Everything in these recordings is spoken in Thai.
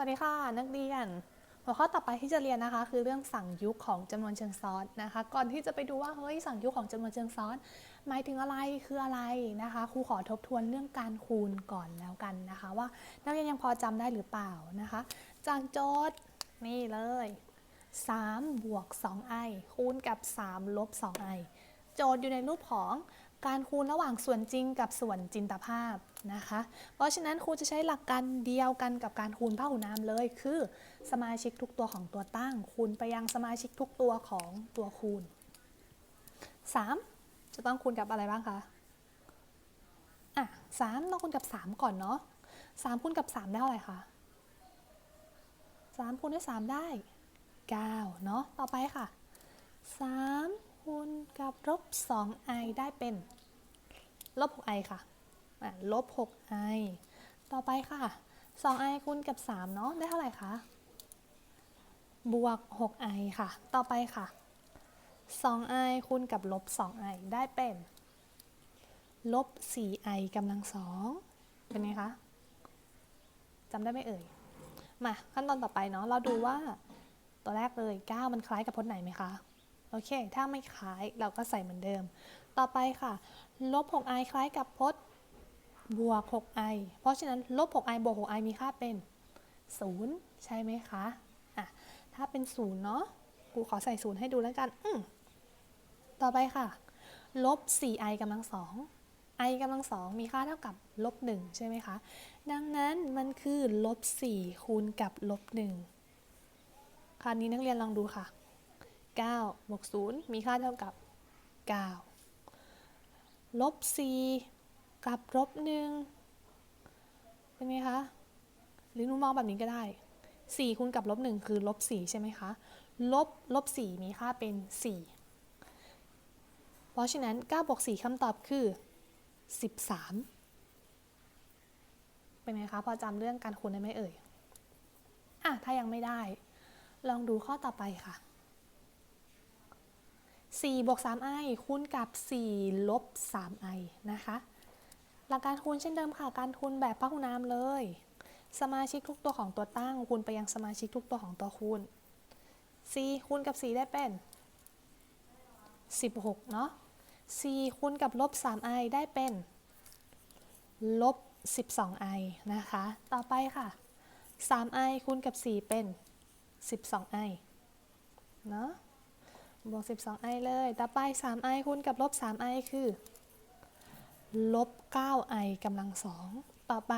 วัสดีค่ะนักเรียน หัวข้อต่อไปที่จะเรียนนะคะ คือเรื่องสั่งยุคของจำนวนเชิงซ้อนนะคะ ก่อนที่จะไปดูว่าเฮ้ยสั่งยุคของจำนวนเชิงซ้อน หมายถึงอะไรคืออะไรนะคะครูขอทบทวนเรื่องการคูณก่อนแล้วกันนะคะ ว่านักเรียนยังพอจำได้หรือเปล่านะคะ จากโจทย์นี่เลย3บวก 2i คูณกับ3ลบ 2i โจทย์อยู่ในรูปของการคูณระหว่างส่วนจริงกับส่วนจินตภาพนะคะ เพราะฉะนั้นครูจะใช้หลักการเดียวกันกับการคูณพหุนามเลย คือสมาชิกทุกตัวของตัวตั้ง คูณไปยังสมาชิกทุกตัวของตัวคูณ 3 จะต้องคูณกับอะไรบ้างคะอะสามต้องคูณกับ 3 ก่อนเนาะ3คูณกับ 3 ได้เท่าไหร่คะ3คูณด้วย3ได้ 9 เนาะต่อไปค่ะ 3 คูณกับลบ 2i ได้เป็นลบ 6i ค่ะอะลบ 6i ต่อไปค่ะ 2i คูณกับ 3 เนาะได้เท่าไหร่คะ บวก 6i ค่ะ ต่อไปค่ะ 2i คูณกับลบ 2i ได้เป็น ลบ 4i กำลังสองเป็นไงคะจำได้ไหมเอ่ย มาขั้นตอนต่อไปเนาะ เราดูว่าตัวแรกเลย 9 มันคล้ายกับพจน์ไหนไหมคะ โอเค ถ้าไม่คล้ายเราก็ใส่เหมือนเดิม ต่อไปค่ะ ลบ 6i คล้ายกับพจน์บวก 6i เพราะฉะนั้นลบ 6i บวก 6i มีค่าเป็น 0 ใช่ไหมคะ อะ ถ้าเป็น 0 เนาะกูขอใส่ 0 ให้ดูแล้วกัน อืต่อไปค่ะ ลบ 4i กำลังสอง i กำลังสองมีค่าเท่ากับลบ 1 ใช่ไหมคะ ดังนั้นมันคือลบ 4 คูณกับลบ 1คราวนี้นักเรียนลองดูค่ะ 9บวก0มีค่าเท่ากับ 9 ลบ 4 กับลบ1เป็นไงคะ หรือหนูมองแบบนี้ก็ได้ 4คูณกับลบ1คือลบ4ใช่ไหมคะ ลบลบ4มีค่าเป็น 4 เพราะฉะนั้น9บวก4คำตอบคือ 13 เป็นไงคะ พอจำเรื่องการคูณได้ไหมเอ่ย อะ ถ้ายังไม่ได้ ลองดูข้อต่อไปค่ะ 4บวก 3i คูณกับ 4 ลบ 3i นะคะ หลักการคูณเช่นเดิมค่ะ การคูณแบบพหุนามเลย สมาชิกทุกตัวของตัวตั้ง คูณไปยังสมาชิกทุกตัวของตัวคูณ 4 คูณกับ 4 ได้เป็น 16 เนาะ 4 คูณกับลบ 3i ได้เป็น ลบ 12i นะคะ ต่อไปค่ะ 3i คูณกับ 4 เป็น 12i เนาะ บวก 12i เลย ต่อไป 3i คูณกับลบ 3i คือ ลบ 9i กำลังสองต่อไป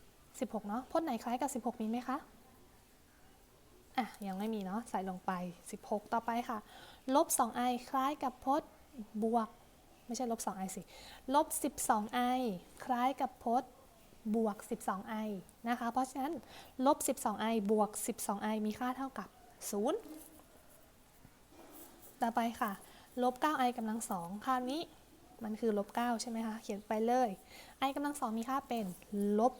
16 เนาะพจน์ไหนคล้ายกับ 16 มีไหมคะ อะ ยังไม่มีเนาะ ใส่ลงไป 16 ต่อไปค่ะ ลบ 2i คล้ายกับพจน์บวก ไม่ใช่ลบ 2i สิ ลบ 12i คล้ายกับพจน์บวก 12i นะคะ เพราะฉะนั้น ลบ 12i บวก 12i มีค่าเท่ากับ 0 ต่อไปค่ะ ลบ 9i กำลังสองคราวนี้มันคือลบ 9 ใช่ไหมคะ เขียนไปเลย i กำลังสองมีค่าเป็นลบ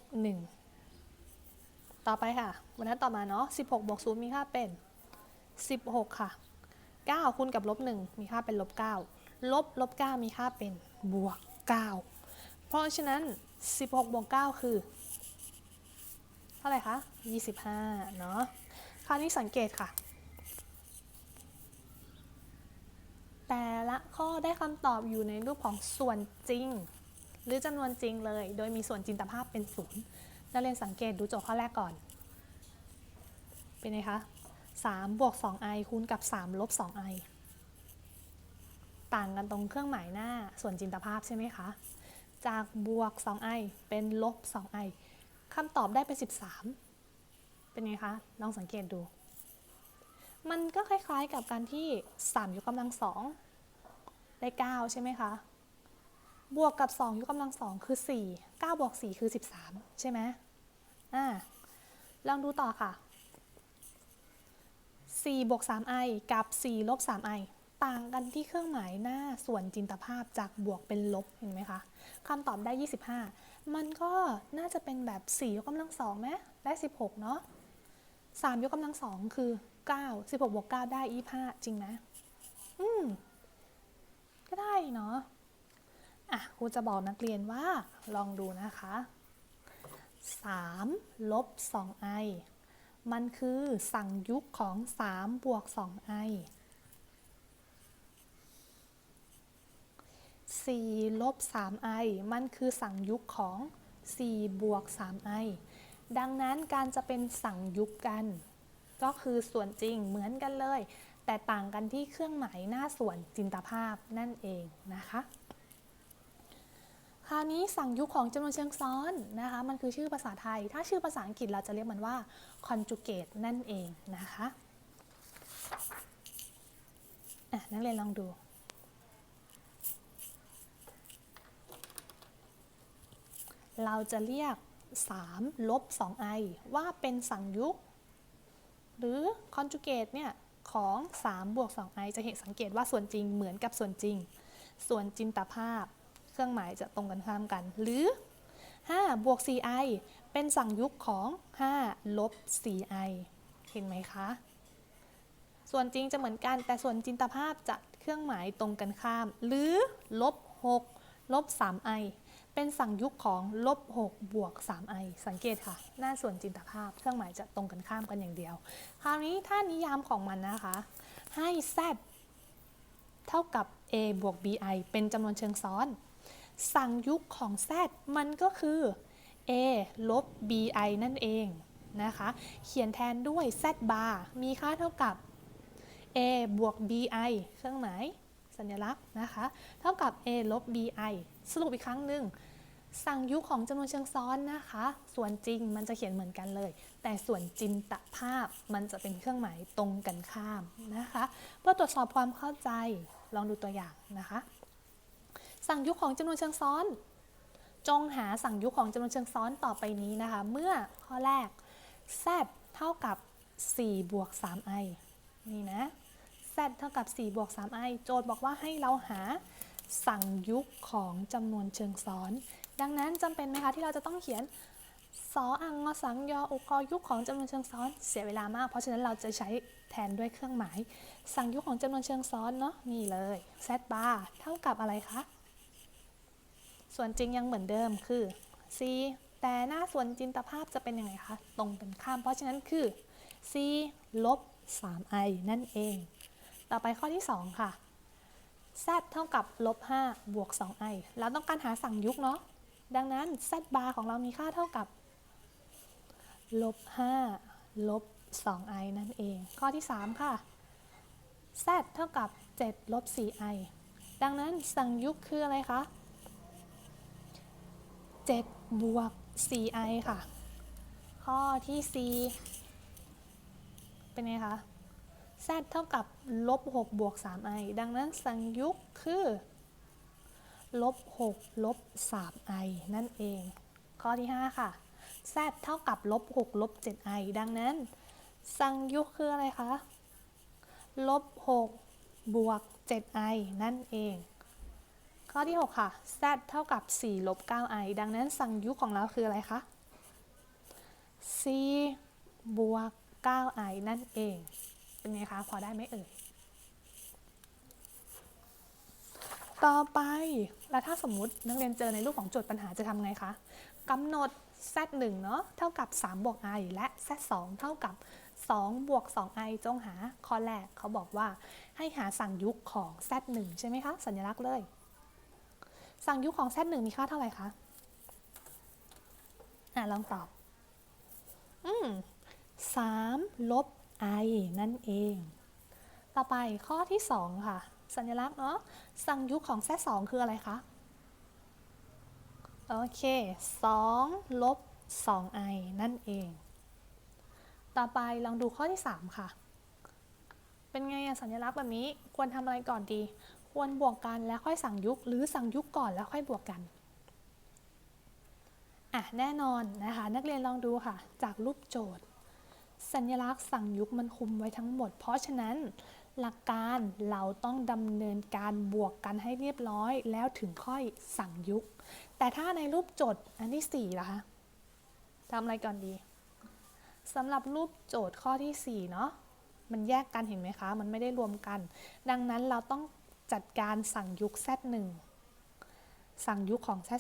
1 ต่อไปค่ะวันนั้นต่อมาเนาะ 16บวก0มีค่าเป็น 16 ค่ะ 9 คูณกับลบ 1 มีค่าเป็นลบ 9 ลบลบ 9 มีค่าเป็นบวก 9 เพราะฉะนั้น 16บวก 9 คือ เท่าไหร่คะ 25 เนาะคราวนี้สังเกตค่ะ แต่ละข้อได้คำตอบอยู่ในรูปของส่วนจริง หรือจำนวนจริงเลย โดยมีส่วนจินตภาพเป็นศูนย์นักเรียนสังเกตดูโจทย์ข้อแรกก่อน เป็นไงคะ3บวก 2i คูณกับ 3 ลบ 2i ต่างกันตรงเครื่องหมายหน้าส่วนจินตภาพใช่ไหมคะ จากบวก 2i เป็นลบ 2i คำตอบได้เป็น 13 เป็นไงคะ ลองสังเกตดู มันก็คล้ายๆกับการที่ 3 ยกกำลังสองได้ 9 ใช่ไหมคะ บวกกับ 2 ยกกำลังสองคือ 4 9 บวก 4 คือ 13 ใช่ไหมอ่าลองดูต่อค่ะ 4 บวก 3i กับ 4 ลบ 3i ต่างกันที่เครื่องหมายหน้าส่วนจินตภาพจากบวกเป็นลบเห็นไหมคะคำตอบได้ 25 มันก็น่าจะเป็นแบบ 4 ยกกำลังสองไหมได้ 16 เนาะ3ยกกำลังสองคือ 9 16บวก9ได้ 25 จริงไหมอืม ก็ได้เนาะ อะครูจะบอกนักเรียนว่าลองดูนะคะ 3 ลบ 2i มันคือสั่งยุกของ 3 บวก 2i 4 ลบ 3i มันคือสั่งยุกของ 4 บวก 3i ดังนั้นการจะเป็นสั่งยุกกัน ก็คือส่วนจริงเหมือนกันเลย แต่ต่างกันที่เครื่องหมายหน้าส่วนจินตภาพนั่นเองนะคะ คราวนี้สั่งยุคของจำนวนเชิงซ้อนนะคะ มันคือชื่อภาษาไทย ถ้าชื่อภาษาอังกฤษเราจะเรียกมันว่า conjugate นั่นเองนะคะอะนักเรียนลองดูเราจะเรียก 3 ลบ 2i ว่าเป็นสั่งยุก หรือ conjugate เนี่ยของ3บวก 2i จะเห็นสังเกตว่าส่วนจริงเหมือนกับส่วนจริง ส่วนจินตภาพ เครื่องหมายจะตรงกันข้ามกัน หรือ 5 บวก 4i เป็นสั่งยุกของ 5 ลบ 4i เห็นไหมคะ ส่วนจริงจะเหมือนกัน แต่ส่วนจินตภาพจะเครื่องหมายตรงกันข้าม หรือลบ 6 ลบ 3i เป็นสั่งยุกของลบ6บวก 3i สังเกตค่ะ หน้าส่วนจินตภาพ เครื่องหมายจะตรงกันข้ามกันอย่างเดียว คราวนี้ถ้านิยามของมันนะคะ ให้ z เท่ากับ a บวก bi เป็นจำนวนเชิงซ้อน สั่งยุกของ z มันก็คือ a ลบ bi นั่นเองนะคะ เขียนแทนด้วย z bar มีค่าเท่ากับ a บวก bi เครื่องหมาย สัญลักษณ์นะคะ เท่ากับ a ลบ bi สรุปอีกครั้งหนึ่งสั่งยุคของจำนวนเชิงซ้อนนะคะ ส่วนจริงมันจะเขียนเหมือนกันเลย แต่ส่วนจินตภาพมันจะเป็นเครื่องหมายตรงกันข้ามนะคะ เพื่อตรวจสอบความเข้าใจลองดูตัวอย่างนะคะ สั่งยุคของจำนวนเชิงซ้อน จงหาสั่งยุคของจำนวนเชิงซ้อนต่อไปนี้นะคะ เมื่อข้อแรก z เท่ากับ 4 บวก 3i นี่นะ z เท่ากับ4บวก 3i โจทย์บอกว่าให้เราหาสั่งยุคของจำนวนเชิงซ้อน ดังนั้นจำเป็นไหมคะที่เราจะต้องเขียนสออังงสังยออุกอยุคของจำนวนเชิงซ้อนเสียเวลามาก เพราะฉะนั้นเราจะใช้แทนด้วยเครื่องหมาย สั่งยุคของจำนวนเชิงซ้อนเนาะนี่เลย z bar เท่ากับอะไรคะส่วนจริงยังเหมือนเดิมคือ c แต่หน้าส่วนจินตภาพจะเป็นยังไงคะตรงกันข้าม เพราะฉะนั้นคือ c ลบ 3i นั่นเอง ต่อไปข้อที่ 2 ค่ะ z เท่ากับลบ5บวก 2i เราต้องการหาสั่งยุคเนาะ ดังนั้น z bar ของเรามีค่าเท่ากับลบ5ลบ 2i นั่นเอง ข้อที่ 3 ค่ะ z เท่ากับ7ลบ 4i ดังนั้นสั่งยุคคืออะไรคะ 7 บวก 4i ค่ะ ข้อที่ 4 เป็นไงคะ z เท่ากับลบ6บวก 3i ดังนั้นสังยุกคือลบ6ลบ 3i นั่นเอง ข้อที่ 5 ค่ะ z เท่ากับลบ6ลบ 7i ดังนั้น สังยุกคืออะไรคะลบ6บวก 7i นั่นเอง ข้อที่ 6 ค่ะ z เท่ากับ4ลบ 9i ดังนั้นสังยุกของเราคืออะไรคะ c บวก 9i นั่นเอง เป็นไงคะพอได้ไหมเอ่ยต่อไปแล้วถ้าสมมุตินักเรียนเจอในรูปของโจทย์ปัญหาจะทำไงคะกำหนด z 1เนาะเท่ากับ 3 บวก i และ z 2เท่ากับ 2 บวก 2i จงหาข้อแรกเขาบอกว่าให้หาสั่งยุคของ z 1ใช่ไหมคะ สัญลักษณ์เลย สั่งยุคของ z 1มีค่าเท่าไหร่คะอะลองตอบ อืม3ลบ i นั่นเอง ต่อไปข้อที่ 2 ค่ะ สัญลักษณ์เนาะ สั่งยุคของ z 2คืออะไรคะ โอเค2ลบ 2i นั่นเอง ต่อไปลองดูข้อที่ 3 ค่ะ เป็นไงอะสัญลักษณ์แบบนี้ควรทำอะไรก่อนดี ควรบวกกันแล้วค่อยสั่งยุคหรือสั่งยุคก่อนแล้วค่อยบวกกันอะแน่นอนนะคะ นักเรียนลองดูค่ะ จากรูปโจทย์ สัญลักษณ์สั่งยุคมันคุมไว้ทั้งหมด เพราะฉะนั้น หลักการเราต้องดำเนินการบวกกันให้เรียบร้อย แล้วถึงค่อยสั่งยุคแต่ถ้าในรูปโจทย์อันที่4ล่ะคะทำอะไรก่อนดีสำหรับรูปโจทย์ข้อที่4เนาะมันแยกกันเห็นไหมคะ มันไม่ได้รวมกัน ดังนั้นเราต้องจัดการสั่งยุค z 1 สั่งยุคของ z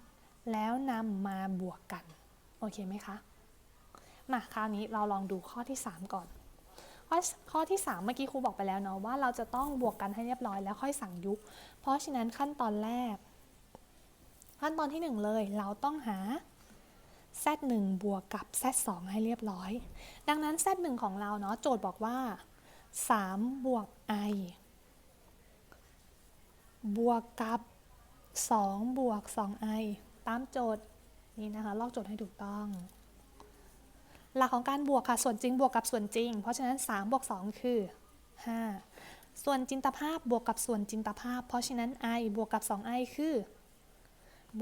2 แล้วนำมาบวกกัน โอเคไหมคะ มาคราวนี้เราลองดูข้อที่ 3 ก่อนข้อข้อที่ 3 เมื่อกี้ครูบอกไปแล้วเนาะว่าเราจะต้องบวกกันให้เรียบร้อยแล้วค่อยสั่งยุกเพราะฉะนั้นขั้นตอนแรก ขั้นตอนที่ 1 เลยเราต้องหา z1 บวกกับ z2 ให้เรียบร้อย ดังนั้น z1 ของเราเนาะโจทย์บอกว่า 3 บวก i บวกกับ 2 บวก 2i ตามโจทย์นี่นะคะ ลอกโจทย์ให้ถูกต้อง หลักของการบวกค่ะ ส่วนจริงบวกกับส่วนจริง เพราะฉะนั้น3บวก2คือ 5 ส่วนจินตภาพบวกกับส่วนจินตภาพ เพราะฉะนั้น i บวกกับ 2i คือ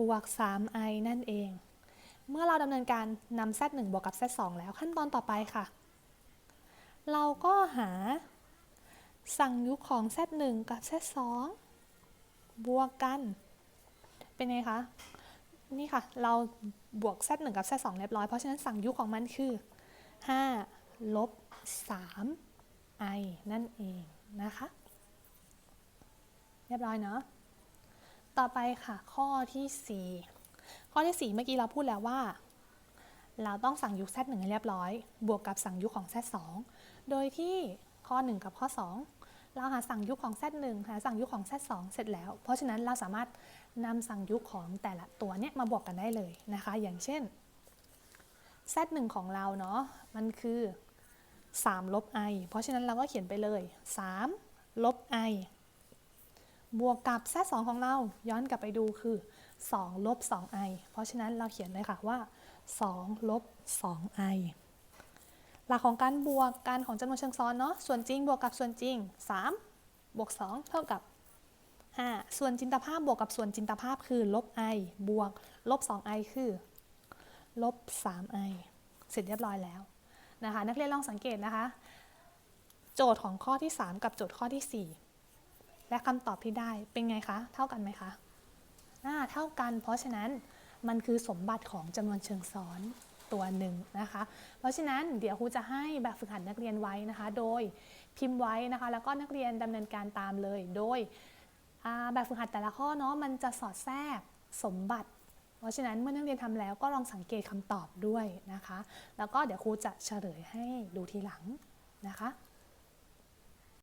บวก 3i นั่นเอง เมื่อเราดำเนินการนำ z1 บวกกับ z2 แล้วขั้นตอนต่อไปค่ะ เราก็หาสั่งยุคของ z1 กับ z2 บวกกัน เป็นไงคะ นี่ค่ะ เรา บวก z1 กับ z2 เรียบร้อย เพราะฉะนั้นสั่งยุคของมันคือ 5 ลบ 3 i นั่นเองนะคะ เรียบร้อยเนาะ ต่อไปค่ะข้อที่ 4 ข้อที่ 4 เมื่อกี้เราพูดแล้วว่า เราต้องสั่งยุค z1 ให้เรียบร้อย บวกกับสั่งยุคของ z2 โดยที่ข้อ 1 กับข้อ 2 เราหาสั่งยุคของ z1 หาสั่งยุคของ z2 เสร็จแล้ว เพราะฉะนั้นเราสามารถนำสั่งยุคของแต่ละตัวเนี้ยมาบวกกันได้เลยนะคะ อย่างเช่น z1 ของเราเนาะมันคือ3ลบ i เพราะฉะนั้นเราก็เขียนไปเลย3ลบ i บวกกับ z2 ของเราย้อนกลับไปดูคือ2ลบ 2i เพราะฉะนั้นเราเขียนเลยค่ะว่า2ลบ 2i หลักของการบวกการของจำนวนเชิงซ้อนเนาะส่วนจริงบวกกับส่วนจริง 3 บวก 2 เท่ากับ 5 ส่วนจินตภาพบวกกับส่วนจินตภาพคือลบ i บวกลบ 2i คือลบ 3i เสร็จเรียบร้อยแล้วนะคะนักเรียนลองสังเกตนะคะ โจทย์ของข้อที่ 3 กับโจทย์ข้อที่ 4 และคำตอบที่ได้เป็นไงคะ เท่ากันไหมคะอ่าเท่ากันเพราะฉะนั้นมันคือสมบัติของจำนวนเชิงซ้อน ตัวหนึ่งนะคะ เพราะฉะนั้นเดี๋ยวครูจะให้แบบฝึกหัดนักเรียนไว้นะคะ โดยพิมพ์ไว้นะคะ แล้วก็นักเรียนดำเนินการตามเลย โดยแบบฝึกหัดแต่ละข้อเนาะมันจะสอดแทรกสมบัติ เพราะฉะนั้นเมื่อนักเรียนทำแล้วก็ลองสังเกตคำตอบด้วยนะคะ แล้วก็เดี๋ยวครูจะเฉลยให้ดูทีหลังนะคะ